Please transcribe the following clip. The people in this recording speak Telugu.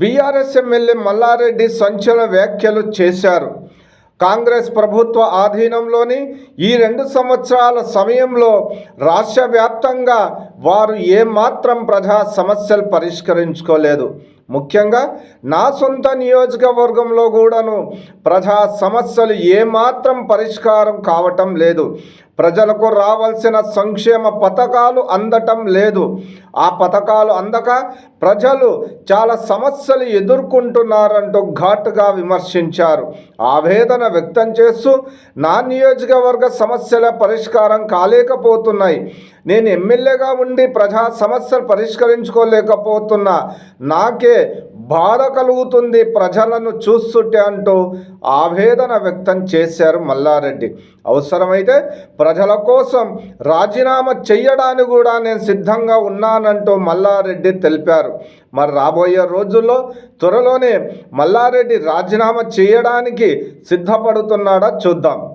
బీఆర్ఎస్ ఎమ్మెల్యే మల్లారెడ్డి సంచలన వ్యాఖ్యలు చేశారు. కాంగ్రెస్ ప్రభుత్వ ఆధీనంలోని ఈ రెండు సంవత్సరాల సమయంలో రాష్ట్ర వ్యాప్తంగా వారు ఏమాత్రం ప్రజా సమస్యలు పరిష్కరించుకోలేదు. ముఖ్యంగా నా సొంత నియోజకవర్గంలో కూడాను ప్రజా సమస్యలు ఏమాత్రం పరిష్కారం కావటం లేదు. ప్రజలకు రావాల్సిన సంక్షేమ పథకాలు అందటం లేదు. ఆ పథకాలు అందక ప్రజలు చాలా సమస్యలు ఎదుర్కొంటున్నారంటూ ఘాటుగా విమర్శించారు. ఆవేదన వ్యక్తం చేస్తూ నా నియోజకవర్గ సమస్యల పరిష్కారం కాలేకపోతున్నాయి. నేను ఎమ్మెల్యేగా ఉండి ప్రజా సమస్యలు పరిష్కరించుకోలేకపోతున్న నాకే బాధ కలుగుతుంది ప్రజలను చూస్తుంటే అంటూ ఆవేదన వ్యక్తం చేశారు మల్లారెడ్డి. అవసరమైతే ప్రజల కోసం రాజీనామా చేయడానికి కూడా నేను సిద్ధంగా ఉన్నానంటూ మల్లారెడ్డి తెలిపారు. మరి రాబోయే రోజుల్లో త్వరలోనే మల్లారెడ్డి రాజీనామా చేయడానికి సిద్ధపడుతున్నాడా చూద్దాం.